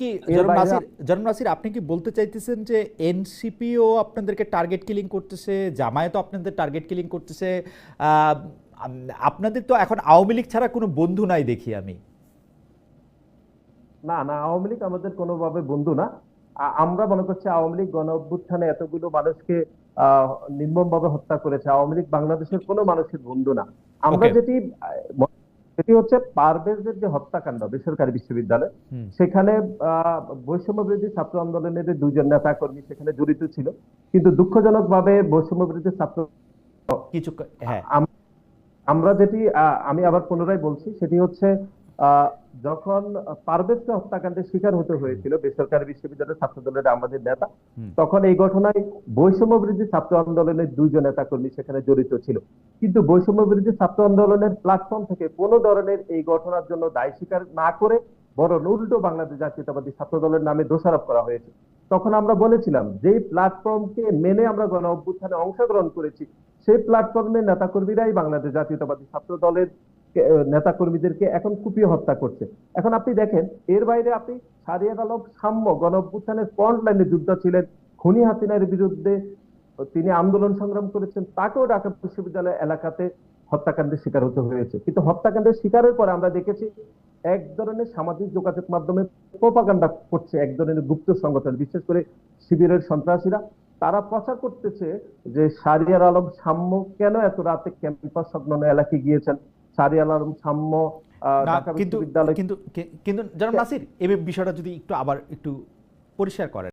কি বাইরে নাসির আপনি কি বলতে চাইতেছেন যে এনসিপিও আপনাদেরকে টার্গেট কিলিং করতেছে জামায়াতও আপনাদের টার্গেট কিলিং করতেছে? আপনাদের তো এখন আওয়ামী লীগ ছাড়া কোনো বন্ধু নাই দেখি আমি। না না আওয়ামী লীগ আমাদের কোনোভাবে বন্ধু না। আমরা মনে করছি আওয়ামী লীগ গণ অভ্যুত্থানে এতগুলো মানুষকে আহ, নির্মমভাবে হত্যা করেছে। আওয়ামী লীগ বাংলাদেশের কোনো মানুষের বন্ধু না। আমরা. যেটি সেটি হচ্ছে পারভেজের যে হত্যাকাণ্ড বেসরকারি বিশ্ববিদ্যালয় সেখানে আহ, বৈষম্য বিরোধী ছাত্র আন্দোলনের দুইজন নেতা কর্মী সেখানে জড়িত ছিল। কিন্তু দুঃখজনক ভাবে বৈষম্য বিরোধী ছাত্র কিছু হ্যাঁ। আম- আমরা যেটি আহ, আমি আবার পুনরায় বলছি সেটি হচ্ছে যখন পারভেজকে হত্যাকাণ্ডের শিকার হতে হয়েছিল বেসরকারি বিশ্ববিদ্যালয়ের ছাত্র দলের আমাদের নেতা তখন এই ঘটনায় বৈষম্য বিরোধী ছাত্র আন্দোলনের দুইজন নেতা কর্মী সেখানে জড়িত ছিল। কিন্তু বৈষম্য বিরোধী ছাত্র আন্দোলনের প্ল্যাটফর্ম থেকে কোনো ধরনের এই ঘটনার জন্য দায় স্বীকার না করে বরং উল্টো বাংলাদেশ জাতীয়তাবাদী ছাত্র দলের নামে দোষারোপ করা হয়েছে। তখন আমরা বলেছিলাম যে প্ল্যাটফর্মকে মেনে আমরা গণ অভ্যুত্থানে অংশগ্রহণ করেছি সেই প্ল্যাটফর্মের নেতাকর্মীরাই বাংলাদেশ জাতীয়তাবাদী ছাত্র দলের কে- আহ, নেতাকর্মীদেরকে এখন কুপিয়ে হত্যা করছে। এখন আপনি দেখেন এর বাইরে আপনি সারিয়ার আলম সাম্য গণ অভ্যুত্থানের ফ্রন্ট লাইনে যুদ্ধ ছিলেন খুনি হাসিনার বিরুদ্ধে তিনি আন্দোলন সংগ্রাম করেছেন তাকেও ঢাকা বিশ্ববিদ্যালয় এলাকাতে হত্যাকাণ্ডের শিকার হতে হয়েছে। কিন্তু হত্যাকাণ্ডের শিকারের পরে আমরা দেখেছি এক ধরনের সামাজিক যোগাযোগ মাধ্যমে প্রোপাগান্ডা করছে এক ধরনের গুপ্ত সংগঠন বিশেষ করে শিবিরের সন্ত্রাসীরা। তারা প্রচার করতেছে যে সারিয়ার আলম সাম্য কেন এত রাতে ক্যাম্পাস সংলগ্ন এলাকায় গিয়েছেন? আলম সাম্য ঢাকা কিন্তু কিন্তু কিন্তু জনাব নাসির এই বিষয়টা যদি একটু আবার একটু পরিষ্কার করেন।